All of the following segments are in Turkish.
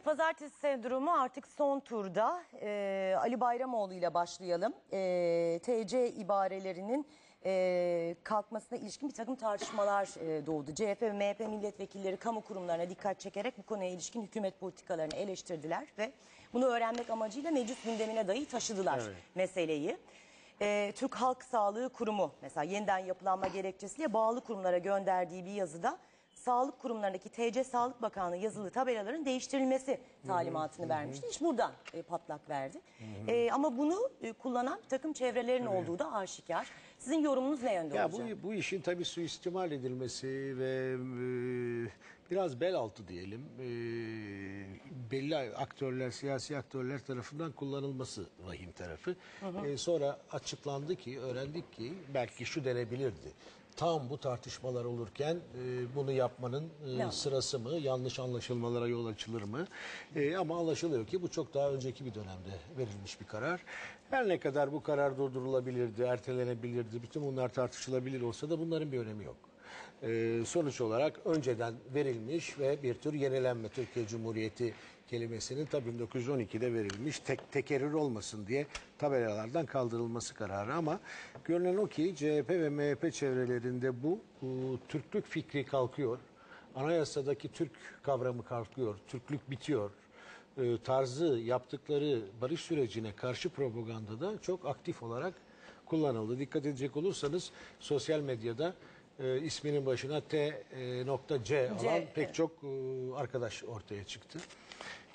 Evet pazartesi sendromu artık son turda Ee, Ali Bayramoğlu ile başlayalım. Ee, TC ibarelerinin e, kalkmasına ilişkin bir takım tartışmalar e, doğdu. CHP ve MHP milletvekilleri kamu kurumlarına dikkat çekerek bu konuya ilişkin hükümet politikalarını eleştirdiler ve bunu öğrenmek amacıyla meclis gündemine dahi taşıdılar meseleyi. Ee, Türk Halk Sağlığı Kurumu mesela yeniden yapılanma gerekçesiyle bağlı kurumlara gönderdiği bir yazıda sağlık kurumlarındaki TC Sağlık Bakanlığı yazılı tabelaların değiştirilmesi talimatını vermişti. İş buradan e, patlak verdi. E, ama bunu e, kullanan bir takım çevrelerin olduğu da aşikar. Sizin yorumunuz ne yönde Ya olacak? bu, bu işin tabii suistimal edilmesi ve e, biraz bel altı diyelim e, belli aktörler, siyasi aktörler tarafından kullanılması vahim tarafı. E, sonra açıklandı ki, öğrendik ki belki şu denebilirdi. Tam bu tartışmalar olurken e, bunu yapmanın e, sırası mı, yanlış anlaşılmalara yol açılır mı? E, ama anlaşılıyor ki bu çok daha önceki bir dönemde verilmiş bir karar. Her ne kadar bu karar durdurulabilirdi, ertelenebilirdi, bütün bunlar tartışılabilir olsa da bunların bir önemi yok. E, sonuç olarak önceden verilmiş ve bir tür yenilenme Türkiye Cumhuriyeti kelimesinin tabii 1912'de verilmiş tek tekerrür olmasın diye tabelalardan kaldırılması kararı ama görünen o ki CHP ve MHP çevrelerinde bu, bu Türklük fikri kalkıyor. Anayasadaki Türk kavramı kalkıyor, Türklük bitiyor. E, tarzı yaptıkları barış sürecine karşı propagandada çok aktif olarak kullanıldı. Dikkat edecek olursanız sosyal medyada e, isminin başına T e, nokta C alan C, pek evet. çok e, arkadaş ortaya çıktı.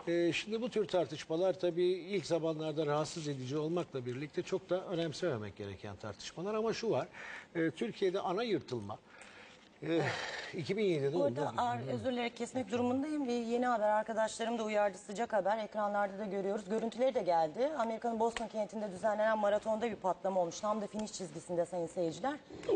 E, şimdi bu tür tartışmalar tabii ilk zamanlarda rahatsız edici olmakla birlikte çok da önemsememek gereken tartışmalar ama şu var. e, Türkiye'de ana yırtılma e, 2007'de Bu oldu. arada ağır, özür dilerim kesmek durumundayım. Bir yeni haber arkadaşlarım da uyardı sıcak haber. Ekranlarda da görüyoruz. Görüntüleri de geldi. Amerika'nın Boston kentinde düzenlenen maratonda bir patlama olmuş. Tam da finish çizgisinde sayın seyirciler.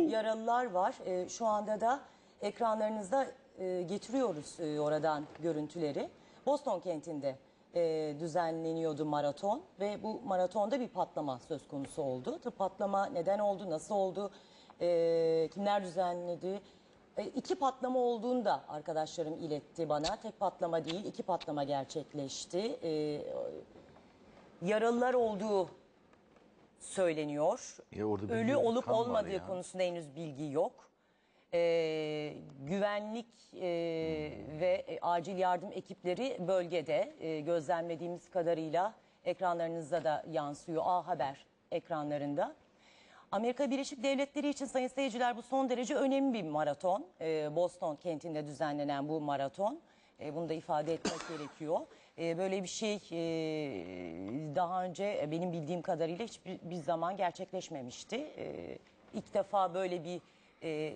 Yaralılar var. Ee, şu anda da ekranlarınızda e, getiriyoruz e, oradan görüntüleri. Boston kentinde e, düzenleniyordu maraton ve bu maratonda bir patlama söz konusu oldu. Tabii patlama neden oldu, nasıl oldu, e, kimler düzenledi? E, iki patlama olduğunu da arkadaşlarım iletti bana. Tek patlama değil, iki patlama gerçekleşti. E, yaralılar olduğu söyleniyor. Ya orada bir Ölü olup kan var olmadığı ya. konusunda henüz bilgi yok. E, güvenlik e, ve e, acil yardım ekipleri bölgede e, gözlemlediğimiz kadarıyla ekranlarınızda da yansıyor. A Haber ekranlarında. Amerika Birleşik Devletleri için sayın seyirciler bu son derece önemli bir maraton. Ee, Boston kentinde düzenlenen bu maraton. Ee, bunu da ifade etmek gerekiyor. Ee, böyle bir şey e, daha önce e, benim bildiğim kadarıyla hiçbir bir zaman gerçekleşmemişti. Ee, ilk defa böyle bir e,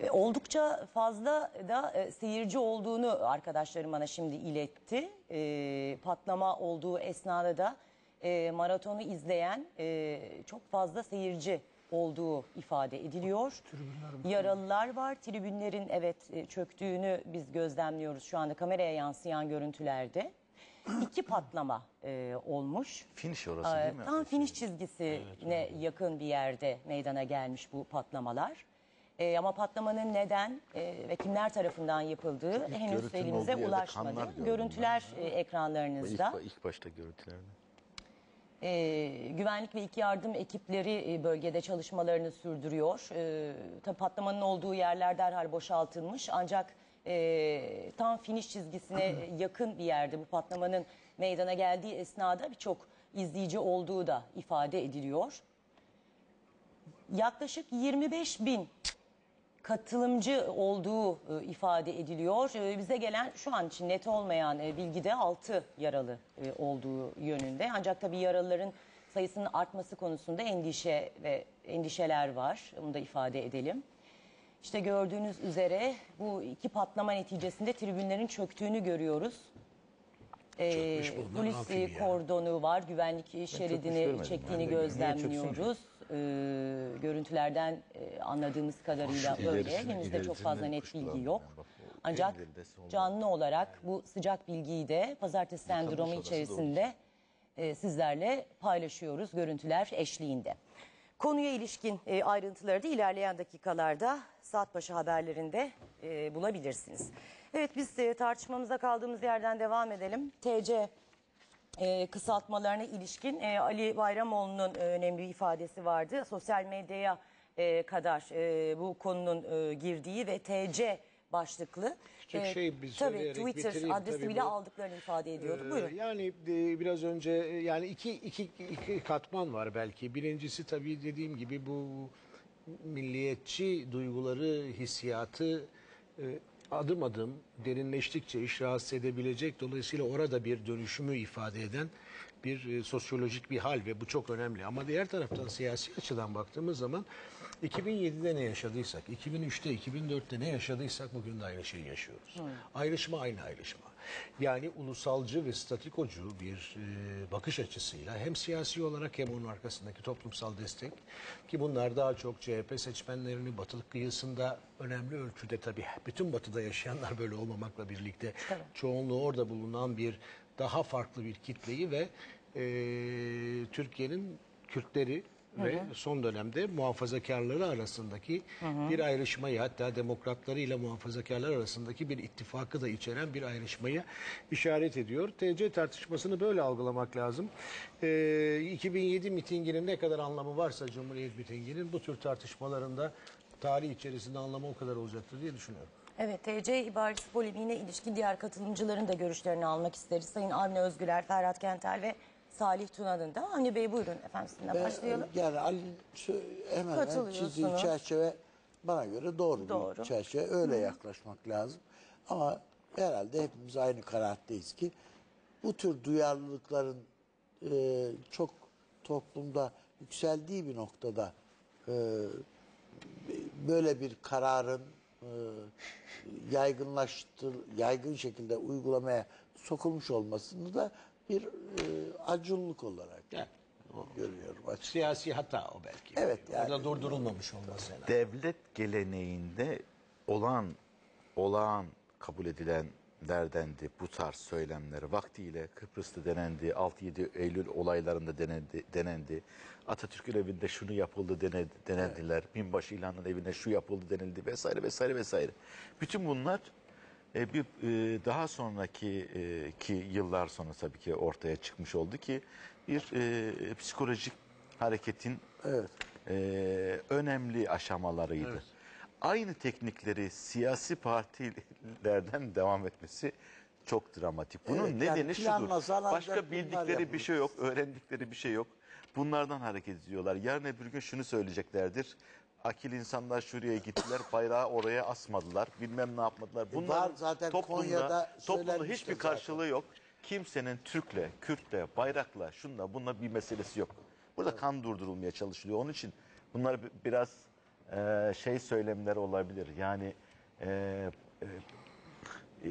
E, Oldukça fazla da e, seyirci olduğunu arkadaşlarım bana şimdi iletti. E, patlama olduğu esnada da e, maratonu izleyen e, çok fazla seyirci olduğu ifade ediliyor. Yaralılar var. Tribünlerin evet e, çöktüğünü biz gözlemliyoruz şu anda kameraya yansıyan görüntülerde. İki patlama e, olmuş. Finish orası Ee, değil mi? Tam finish çizgisine yakın bir yerde meydana gelmiş bu patlamalar. Ee, ama patlamanın neden e, ve kimler tarafından yapıldığı henüz görüntünün elimize ulaşmadı. gördüm Görüntüler e, İlk, ekranlarınızda. ilk başta görüntülerde. Ee, güvenlik ve ilk yardım ekipleri e, bölgede çalışmalarını sürdürüyor. Ee, tabii patlamanın olduğu yerler derhal boşaltılmış ancak e, tam finish çizgisine yakın bir yerde bu patlamanın meydana geldiği esnada birçok izleyici olduğu da ifade ediliyor. Yaklaşık 25 bin katılımcı olduğu e, ifade ediliyor. E, bize gelen şu an için net olmayan e, bilgide 6 yaralı e, olduğu yönünde. Ancak tabii yaralıların sayısının artması konusunda endişe ve endişeler var. Onu da ifade edelim. İşte gördüğünüz üzere bu iki patlama neticesinde tribünlerin çöktüğünü görüyoruz. Ee, Çökmüş polis e, yani. kordonu var, güvenlik şeridini görmedim çektiğini. Niye gözlemliyoruz. Ee, görüntülerden e, anladığımız kadarıyla Kuş öyle. ilerisine- Henüz de çok fazla net bilgi yok. yani. Bak, o Ancak canlı olarak bu sıcak bilgiyi de pazartesi sendromu içerisinde e, sizlerle paylaşıyoruz görüntüler eşliğinde. Konuya ilişkin e, ayrıntıları da ilerleyen dakikalarda Saatbaşı haberlerinde e, bulabilirsiniz. Evet biz e, tartışmamıza kaldığımız yerden devam edelim. TC e, kısaltmalarına ilişkin e, Ali Bayramoğlu'nun e, önemli bir ifadesi vardı. Sosyal medyaya e, kadar e, bu konunun e, girdiği ve TC başlıklı. Küçük şey bir tabii Twitter adresi Tabii bile bu- aldıklarını ifade ediyordu. Ee, Buyurun. Yani e, biraz önce e, yani iki, iki, iki katman var belki. Birincisi tabii dediğim gibi bu milliyetçi duyguları, hissiyatı e, adım adım derinleştikçe iş rahatsız edebilecek. Dolayısıyla orada bir dönüşümü ifade eden bir e, sosyolojik bir hal ve bu çok önemli. Ama diğer taraftan siyasi açıdan baktığımız zaman 2007'de ne yaşadıysak, 2003'te, 2004'te ne yaşadıysak bugün de aynı şeyi yaşıyoruz. Ayrışma aynı ayrışma. Yani ulusalcı ve statikocu bir e, bakış açısıyla hem siyasi olarak hem onun arkasındaki toplumsal destek ki bunlar daha çok CHP seçmenlerini batılık kıyısında önemli ölçüde tabii bütün batıda yaşayanlar böyle olmamakla birlikte çoğunluğu orada bulunan bir daha farklı bir kitleyi ve e, Türkiye'nin Kürtleri ve son dönemde muhafazakarları arasındaki bir ayrışmayı hatta demokratlarıyla muhafazakarlar arasındaki bir ittifakı da içeren bir ayrışmayı işaret ediyor. TC tartışmasını böyle algılamak lazım. Ee, 2007 mitinginin ne kadar anlamı varsa Cumhuriyet mitinginin bu tür tartışmalarında tarih içerisinde anlamı o kadar olacaktır diye düşünüyorum. Evet, TC ibaresi polemiğine ilişkin diğer katılımcıların da görüşlerini almak isteriz. Sayın Avni Özgüler, Ferhat Kentel ve Salih Tuna'nın da. Avni Bey buyurun efendim sizinle başlayalım. Yani Ali hemen hemen Katılıyorsunuz. çizdiği çerçeve bana göre doğru, Doğru. bir çerçeve. Öyle yaklaşmak lazım. Ama herhalde hepimiz aynı kanaatteyiz ki bu tür duyarlılıkların e, çok toplumda yükseldiği bir noktada e, böyle bir kararın e, yaygınlaştır, yaygın şekilde uygulamaya sokulmuş olmasını da bir e, acunluk olarak Yani, görüyorum açıkçası. Siyasi hata o belki. Evet, yani- Orada durdurulmamış olması. yani. devlet geleneğinde olan olağan kabul edilenlerdendi bu tarz söylemler. Vaktiyle Kıbrıs'ta denendi, 6-7 Eylül olaylarında denendi, denendi. Atatürk'ün evinde şunu yapıldı denedi, denediler. Binbaşı İlhan'ın evine şu yapıldı denildi vesaire vesaire vesaire. Bütün bunlar e, bir e, daha sonraki e, ki yıllar sonra tabii ki ortaya çıkmış oldu ki bir e, psikolojik hareketin e, önemli aşamalarıydı. Aynı teknikleri siyasi partilerden devam etmesi çok dramatik. Bunun Evet, yani nedeni şudur. planlasan ancak Başka bildikleri bir şey yok, öğrendikleri bir şey yok. Bunlardan hareket ediyorlar. Yarın öbür gün şunu söyleyeceklerdir. Akil insanlar şuraya gittiler, bayrağı oraya asmadılar, bilmem ne yapmadılar. E, var zaten Konya'da toplumda hiçbir zaten. karşılığı yok. Kimsenin Türk'le, Kürt'le, bayrakla, şunla, bununla bir meselesi yok. Burada kan durdurulmaya çalışılıyor. Onun için bunlar bi- biraz e, şey söylemler olabilir. Yani e, e, e,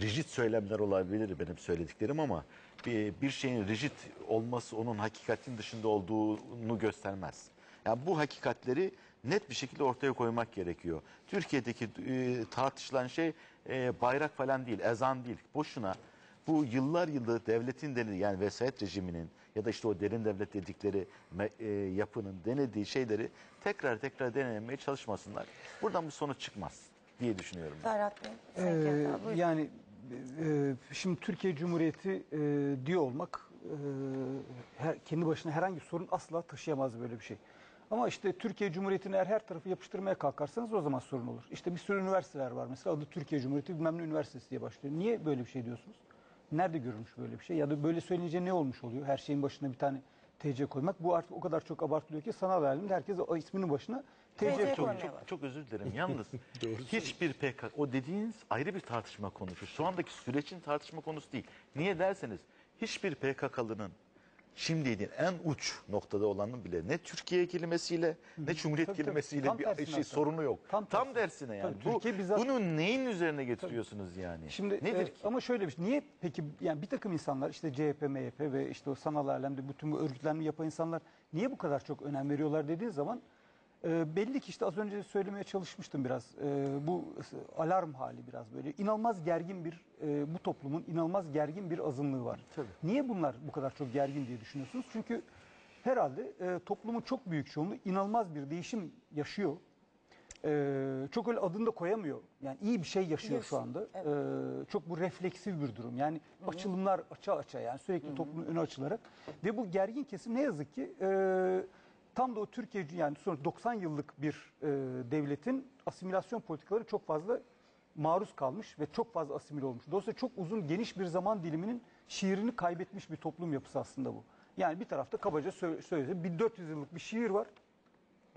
rigid söylemler olabilir benim söylediklerim ama bir, bir şeyin rigid olması onun hakikatin dışında olduğunu göstermez. Yani bu hakikatleri net bir şekilde ortaya koymak gerekiyor. Türkiye'deki e, tartışılan şey e, bayrak falan değil, ezan değil. Boşuna bu yıllar yılı devletin denediği yani vesayet rejiminin ya da işte o derin devlet dedikleri me- e, yapının denediği şeyleri tekrar tekrar denemeye çalışmasınlar. Buradan bir sonuç çıkmaz diye düşünüyorum. ben. Ferhat Bey, Ee, buyurun. yani e, şimdi Türkiye Cumhuriyeti e, diyor olmak e, her, kendi başına herhangi bir sorun asla taşıyamaz böyle bir şey. Ama işte Türkiye Cumhuriyeti'ni eğer her tarafı yapıştırmaya kalkarsanız o zaman sorun olur. İşte bir sürü üniversiteler var mesela adı Türkiye Cumhuriyeti bilmem ne üniversitesi diye başlıyor. Niye böyle bir şey diyorsunuz? Nerede görülmüş böyle bir şey? Ya da böyle söyleyince ne olmuş oluyor? Her şeyin başına bir tane TC koymak. Bu artık o kadar çok abartılıyor ki sanal alemde herkes o isminin başına TC, koyuyor. koymuyor. Çok, çok özür dilerim. Yalnız hiçbir PKK, o dediğiniz ayrı bir tartışma konusu. Şu andaki sürecin tartışma konusu değil. Niye derseniz hiçbir PKK'lının şimdiydi en uç noktada olanın bile ne Türkiye kelimesiyle ne Cumhuriyet Tabii, tabii. kelimesiyle Tam bir tersine şey sorunu yok. Tam Tam, tersi. dersine yani. Tabii, Bu, Türkiye bizzat- bunu neyin üzerine getiriyorsunuz yani? Şimdi Nedir e, ki? ama şöyle bir şey. Niye peki yani bir takım insanlar işte CHP, MHP ve işte o sanal alemde bütün bu örgütlenme yapan insanlar niye bu kadar çok önem veriyorlar dediğin zaman e, belli ki işte az önce söylemeye çalışmıştım biraz. E, bu alarm hali biraz böyle. inanılmaz gergin bir e, bu toplumun inanılmaz gergin bir azınlığı var. Niye bunlar bu kadar çok gergin diye düşünüyorsunuz? Çünkü herhalde e, toplumun çok büyük çoğunluğu inanılmaz bir değişim yaşıyor. E, çok öyle adını da koyamıyor. Yani iyi bir şey yaşıyor şu anda. E, çok bu refleksif bir durum. Yani açılımlar aça aça yani sürekli toplumun önü açılarak. Ve bu gergin kesim ne yazık ki e, tam da o Türkiye yani sonra 90 yıllık bir e, devletin asimilasyon politikaları çok fazla maruz kalmış ve çok fazla asimile olmuş. Dolayısıyla çok uzun geniş bir zaman diliminin şiirini kaybetmiş bir toplum yapısı aslında bu. Yani bir tarafta kabaca sö- söyledi 1400 yıllık bir şiir var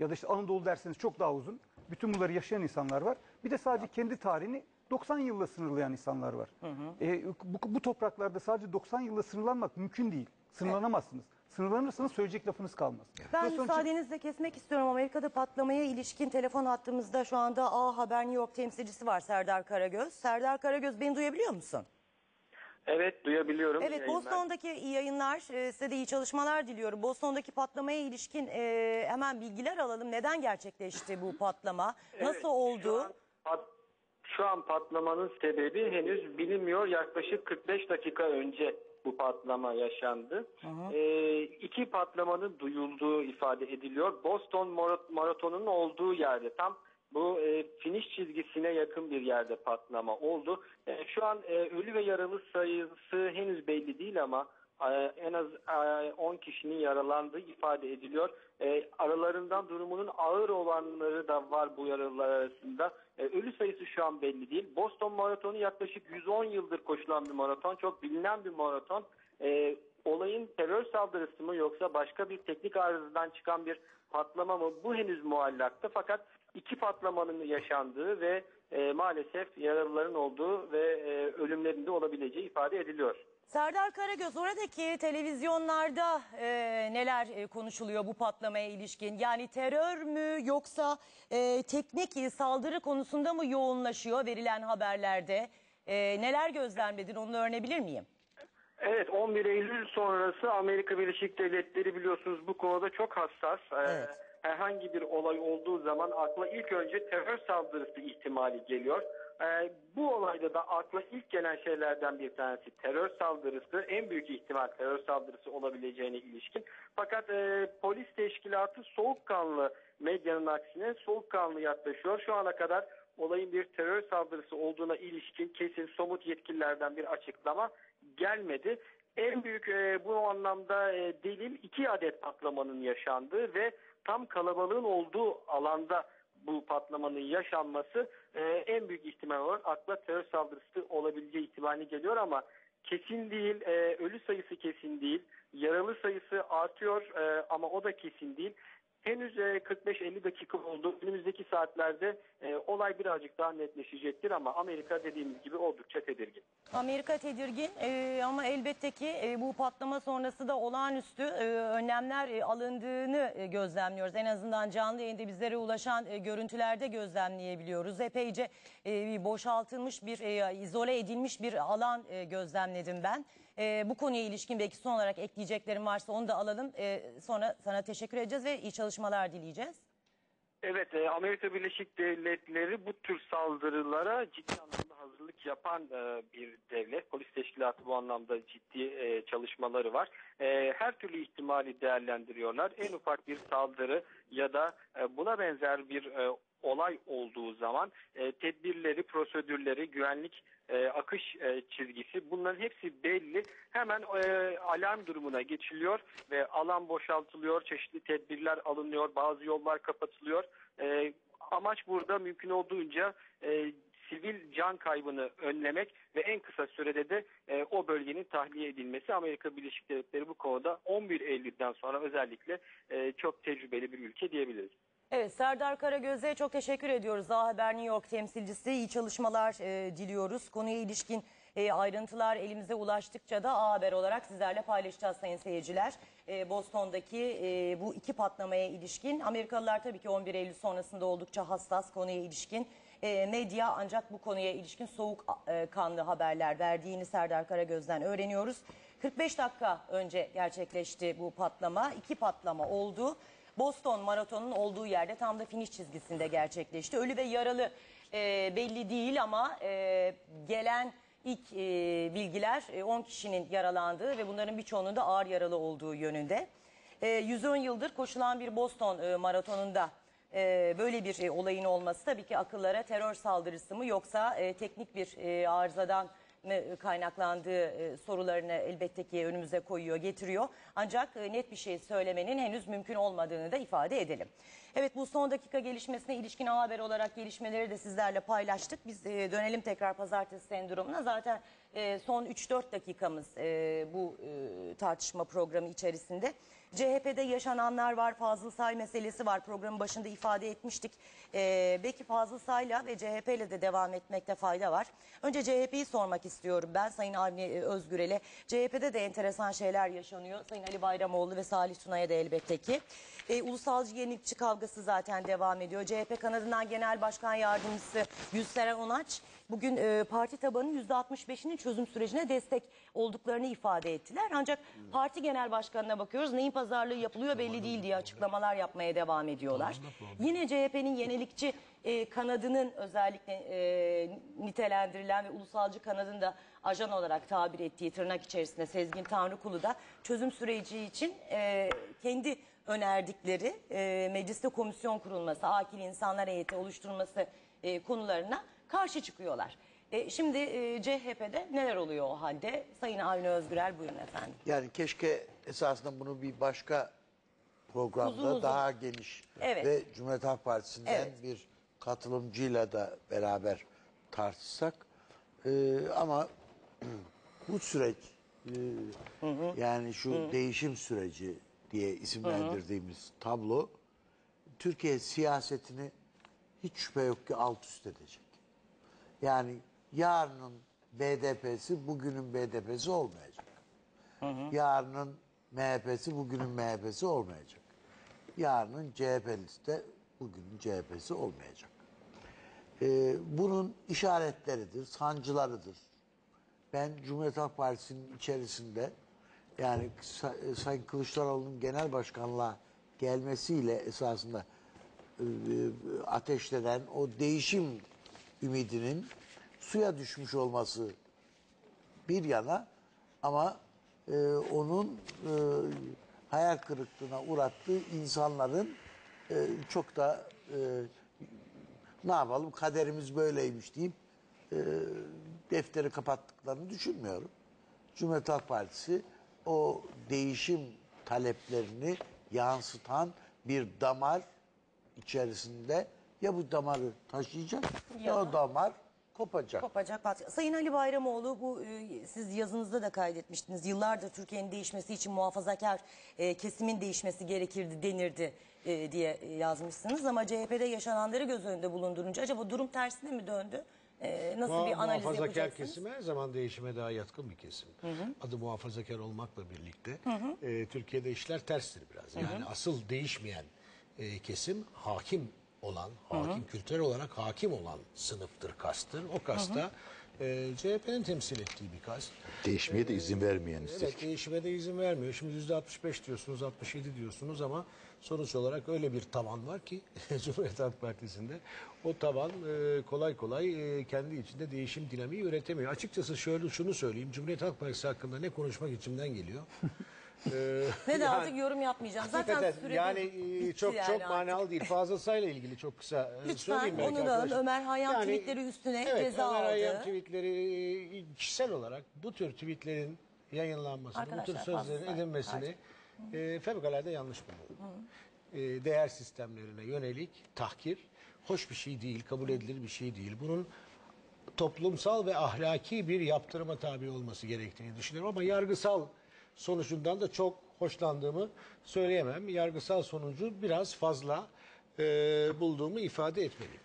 ya da işte Anadolu derseniz çok daha uzun. Bütün bunları yaşayan insanlar var. Bir de sadece kendi tarihini 90 yılla sınırlayan insanlar var. E, bu, bu topraklarda sadece 90 yılla sınırlanmak mümkün değil. Sınırlanamazsınız. Sınırlanırsanız söyleyecek lafınız kalmaz. Ben için- müsaadenizle kesmek istiyorum. Amerika'da patlamaya ilişkin telefon hattımızda şu anda A Haber New York temsilcisi var Serdar Karagöz. Serdar Karagöz beni duyabiliyor musun? Evet duyabiliyorum. Evet Yayınlar. Boston'daki iyi yayınlar e, size de iyi çalışmalar diliyorum. Boston'daki patlamaya ilişkin e, hemen bilgiler alalım. Neden gerçekleşti bu patlama? Evet, Nasıl Şu oldu? an, pat- şu an patlamanın sebebi henüz bilinmiyor. Yaklaşık 45 dakika önce bu patlama yaşandı. Ee, iki patlamanın duyulduğu ifade ediliyor. Boston Mara- Maratonu'nun olduğu yerde tam bu e, finish çizgisine yakın bir yerde patlama oldu. E, şu an e, ölü ve yaralı sayısı henüz belli değil ama e, en az e, 10 kişinin yaralandığı ifade ediliyor. E, aralarından durumunun ağır olanları da var bu yaralılar arasında. E, ölü sayısı şu an belli değil. Boston Maratonu yaklaşık 110 yıldır koşulan bir maraton. Çok bilinen bir maraton. E, olayın terör saldırısı mı yoksa başka bir teknik arızadan çıkan bir patlama mı bu henüz muallakta. Fakat iki patlamanın yaşandığı ve e, maalesef yaralıların olduğu ve e, ölümlerinde olabileceği ifade ediliyor. Serdar Karagöz oradaki televizyonlarda e, neler e, konuşuluyor bu patlamaya ilişkin? Yani terör mü yoksa e, teknik e, saldırı konusunda mı yoğunlaşıyor verilen haberlerde? E, neler gözlemledin onu öğrenebilir miyim? Evet 11 Eylül sonrası Amerika Birleşik Devletleri biliyorsunuz bu konuda çok hassas. Ee, Evet. Herhangi bir olay olduğu zaman akla ilk önce terör saldırısı ihtimali geliyor. Ee, bu olayda da akla ilk gelen şeylerden bir tanesi terör saldırısı. En büyük ihtimal terör saldırısı olabileceğine ilişkin. Fakat e, polis teşkilatı soğukkanlı medyanın aksine soğukkanlı yaklaşıyor. Şu ana kadar olayın bir terör saldırısı olduğuna ilişkin kesin somut yetkililerden bir açıklama gelmedi. En büyük e, bu anlamda e, delil iki adet patlamanın yaşandığı ve tam kalabalığın olduğu alanda bu patlamanın yaşanması e, en büyük ihtimal olarak akla terör saldırısı olabileceği ihtimali geliyor ama kesin değil, e, ölü sayısı kesin değil, yaralı sayısı artıyor e, ama o da kesin değil. Henüz e, 45-50 dakika oldu. Önümüzdeki saatlerde e, olay birazcık daha netleşecektir ama Amerika dediğimiz gibi oldukça tedirgin. Amerika tedirgin e, ama elbette ki e, bu patlama sonrası da olağanüstü e, önlemler e, alındığını e, gözlemliyoruz. En azından canlı yayında bizlere ulaşan e, görüntülerde gözlemleyebiliyoruz. Epeyce e, boşaltılmış bir e, izole edilmiş bir alan e, gözlemledim ben. E, bu konuya ilişkin belki son olarak ekleyeceklerim varsa onu da alalım. E, sonra sana teşekkür edeceğiz ve iyi çalışmalar dileyeceğiz. Evet, e, Amerika Birleşik Devletleri bu tür saldırılara ciddi anlamda hazırlık yapan e, bir devlet. Polis teşkilatı bu anlamda ciddi e, çalışmaları var. Her türlü ihtimali değerlendiriyorlar. En ufak bir saldırı ya da buna benzer bir olay olduğu zaman tedbirleri, prosedürleri, güvenlik e, akış e, çizgisi bunların hepsi belli. Hemen e, alarm durumuna geçiliyor ve alan boşaltılıyor, çeşitli tedbirler alınıyor, bazı yollar kapatılıyor. E, amaç burada mümkün olduğunca e, sivil can kaybını önlemek ve en kısa sürede de e, o bölgenin tahliye edilmesi. Amerika Birleşik Devletleri bu konuda 11 Eylül'den sonra özellikle e, çok tecrübeli bir ülke diyebiliriz. Evet Serdar Karagöz'e çok teşekkür ediyoruz. A Haber New York temsilcisi iyi çalışmalar e, diliyoruz. Konuya ilişkin e, ayrıntılar elimize ulaştıkça da A Haber olarak sizlerle paylaşacağız sayın seyirciler. E, Boston'daki e, bu iki patlamaya ilişkin Amerikalılar tabii ki 11 Eylül sonrasında oldukça hassas konuya ilişkin. E, medya ancak bu konuya ilişkin soğuk e, kanlı haberler verdiğini Serdar Karagöz'den öğreniyoruz. 45 dakika önce gerçekleşti bu patlama. İki patlama oldu. Boston Maratonu'nun olduğu yerde tam da finish çizgisinde gerçekleşti. Ölü ve yaralı e, belli değil ama e, gelen ilk e, bilgiler e, 10 kişinin yaralandığı ve bunların birçoğunun da ağır yaralı olduğu yönünde. e, 110 yıldır koşulan bir Boston e, maratonunda e, böyle bir e, olayın olması tabii ki akıllara terör saldırısı mı yoksa e, teknik bir e, arızadan kaynaklandığı e, sorularını elbette ki önümüze koyuyor, getiriyor. Ancak e, net bir şey söylemenin henüz mümkün olmadığını da ifade edelim. Evet bu son dakika gelişmesine ilişkin haber olarak gelişmeleri de sizlerle paylaştık. Biz e, dönelim tekrar pazartesi sendromuna. Zaten son 3-4 dakikamız bu tartışma programı içerisinde. CHP'de yaşananlar var, Fazıl Say meselesi var. Programın başında ifade etmiştik. Ee, belki Fazıl Say'la ve CHP ile de devam etmekte fayda var. Önce CHP'yi sormak istiyorum ben Sayın Avni Özgürel'e. CHP'de de enteresan şeyler yaşanıyor. Sayın Ali Bayramoğlu ve Salih Tuna'ya da elbette ki. Ee, ulusalcı yenilikçi kavgası zaten devam ediyor. CHP kanadından Genel Başkan Yardımcısı Gülseren Onaç bugün e, parti tabanının %65'inin çözüm sürecine destek olduklarını ifade ettiler. Ancak parti genel başkanına bakıyoruz neyin pazarlığı yapılıyor belli değil diye açıklamalar yapmaya devam ediyorlar. Yine CHP'nin yenilikçi e, kanadının özellikle e, nitelendirilen ve ulusalcı kanadın da ajan olarak tabir ettiği tırnak içerisinde Sezgin Tanrıkulu da çözüm süreci için e, kendi önerdikleri e, mecliste komisyon kurulması, akil insanlar heyeti oluşturulması e, konularına karşı çıkıyorlar. E, şimdi e, CHP'de neler oluyor o halde? Sayın Avni Özgürel buyurun efendim. Yani keşke esasında bunu bir başka programda Uzun uzun. daha geniş Evet. ve Cumhuriyet Halk Partisi'nden Evet. bir katılımcıyla da beraber tartışsak. Ee, ama bu süreç e, yani şu değişim süreci diye isimlendirdiğimiz tablo Türkiye siyasetini hiç şüphe yok ki alt üst edecek. Yani yarının BDP'si bugünün BDP'si olmayacak. Yarının MHP'si bugünün MHP'si olmayacak. Yarının CHP'lisi de bugünün CHP'si olmayacak. Ee, bunun işaretleridir, sancılarıdır. Ben Cumhuriyet Halk Partisi'nin içerisinde yani e, Sayın Kılıçdaroğlu'nun genel başkanlığa gelmesiyle esasında e, e, ateşlenen o değişim ümidinin suya düşmüş olması bir yana ama e, onun e, hayal kırıklığına uğrattığı insanların e, çok da e, ne yapalım kaderimiz böyleymiş deyip e, defteri kapattıklarını düşünmüyorum. Cumhuriyet Halk Partisi o değişim taleplerini yansıtan bir damar içerisinde ya bu damarı taşıyacak ya, o damar kopacak. Kopacak Sayın Ali Bayramoğlu bu e, siz yazınızda da kaydetmiştiniz. Yıllardır Türkiye'nin değişmesi için muhafazakar e, kesimin değişmesi gerekirdi denirdi e, diye yazmışsınız. Ama CHP'de yaşananları göz önünde bulundurunca acaba durum tersine mi döndü? E, nasıl Muha- bir analiz muhafazakar yapacaksınız? kesim her zaman değişime daha yatkın bir kesim. Adı muhafazakar olmakla birlikte e, Türkiye'de işler terstir biraz. Yani asıl değişmeyen e, kesim hakim olan, hakim kültürel olarak hakim olan sınıftır, kastır. O kasta e, CHP'nin temsil ettiği bir kast. Değişmeye de izin vermeyen Evet değişime de izin vermiyor. Şimdi yüzde 65 diyorsunuz, 67 diyorsunuz ama sonuç olarak öyle bir tavan var ki Cumhuriyet Halk Partisi'nde o tavan e, kolay kolay e, kendi içinde değişim dinamiği üretemiyor. Açıkçası şöyle şunu söyleyeyim. Cumhuriyet Halk Partisi hakkında ne konuşmak içimden geliyor. Ee, Ne de artık yorum yapmayacağım. Zaten Hakikaten sürede yani e, bitti çok yani çok artık. manalı değil. Fazıl Say'la ilgili çok kısa e, Lütfen söyleyeyim belki onu da alın. arkadaşlar. Ömer Hayyam tweetleri üstüne evet, ceza Ömer Hayyam aldı. tweetleri e, kişisel olarak bu tür tweetlerin yayınlanmasını, bu tür Arkadaşlar, sözlerin Fazıl Say, edilmesini e, fevkalade yanlış buluyorum. E, değer sistemlerine yönelik tahkir hoş bir şey değil, kabul edilir bir şey değil. Bunun toplumsal ve ahlaki bir yaptırıma tabi olması gerektiğini düşünüyorum ama yargısal sonucundan da çok hoşlandığımı söyleyemem. Yargısal sonucu biraz fazla e, bulduğumu ifade etmeliyim.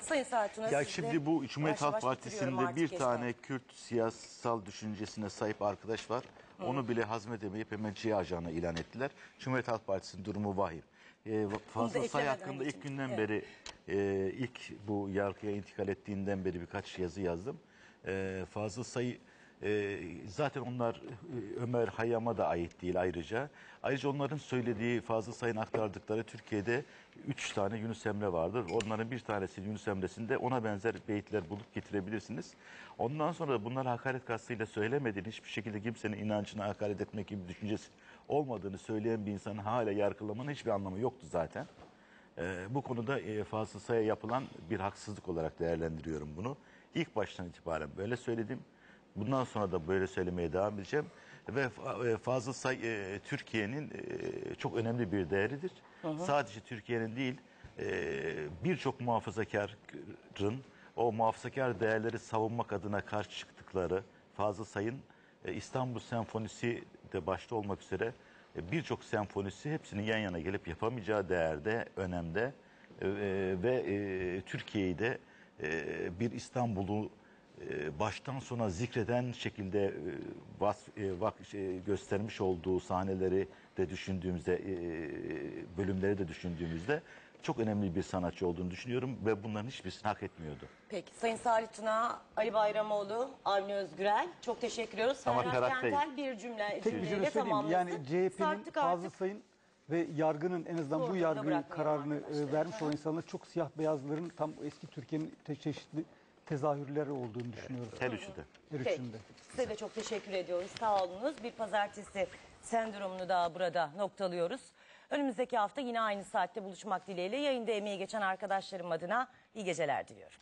Sayın Sertuna Ya şimdi bu Cumhuriyet Halk Partisi'nde bir tane Kürt siyasal düşüncesine sahip arkadaş var. Onu bile hazmedemeyip hemen C ajanı ilan ettiler. Cumhuriyet Halk Partisi'nin durumu vahim. Ee, Fazıl Say hakkında ilk günden Evet. beri e, ilk bu yargıya intikal ettiğinden beri birkaç yazı yazdım. E, Fazıl Say E, zaten onlar e, Ömer Hayyam'a da ait değil ayrıca. Ayrıca onların söylediği Fazıl Say'ın aktardıkları Türkiye'de üç tane Yunus Emre vardır. Onların bir tanesi Yunus Emre'sinde ona benzer beyitler bulup getirebilirsiniz. Ondan sonra da bunları hakaret kastıyla söylemediğini, hiçbir şekilde kimsenin inancına hakaret etmek gibi düşüncesi olmadığını söyleyen bir insanın hala yargılamanın hiçbir anlamı yoktu zaten. Ee, bu konuda e, Fazıl Say'a yapılan bir haksızlık olarak değerlendiriyorum bunu. İlk baştan itibaren böyle söyledim. Bundan sonra da böyle söylemeye devam edeceğim. Ve e, Fazıl Say e, Türkiye'nin e, çok önemli bir değeridir. Sadece Türkiye'nin değil e, birçok muhafazakarın o muhafazakar değerleri savunmak adına karşı çıktıkları Fazıl Say'ın e, İstanbul Senfonisi de başta olmak üzere e, birçok senfonisi hepsinin yan yana gelip yapamayacağı değerde, önemde e, ve e, Türkiye'yi de e, bir İstanbul'u baştan sona zikreden şekilde e, vas, e, vak, şey, göstermiş olduğu sahneleri de düşündüğümüzde, e, bölümleri de düşündüğümüzde çok önemli bir sanatçı olduğunu düşünüyorum ve bunların hiçbirisini hak etmiyordu. Peki Sayın Salih Tuna, Ali Bayramoğlu, Avni Özgürel çok teşekkür ediyoruz. Ama Ferhat Kentel bir cümle Tek bir cümle söyleyeyim. Yani CHP'nin artık. Say'ın ve yargının en azından bu Sorduğunda yargı bırakmayalım kararını e, vermiş olan insanlar çok siyah beyazların tam eski Türkiye'nin te- çeşitli tezahürleri olduğunu düşünüyorum. Her üçü de. Her Peki. üçünde. Size de çok teşekkür ediyoruz. Sağ olunuz. Bir pazartesi sendromunu da burada noktalıyoruz. Önümüzdeki hafta yine aynı saatte buluşmak dileğiyle yayında emeği geçen arkadaşlarım adına iyi geceler diliyorum.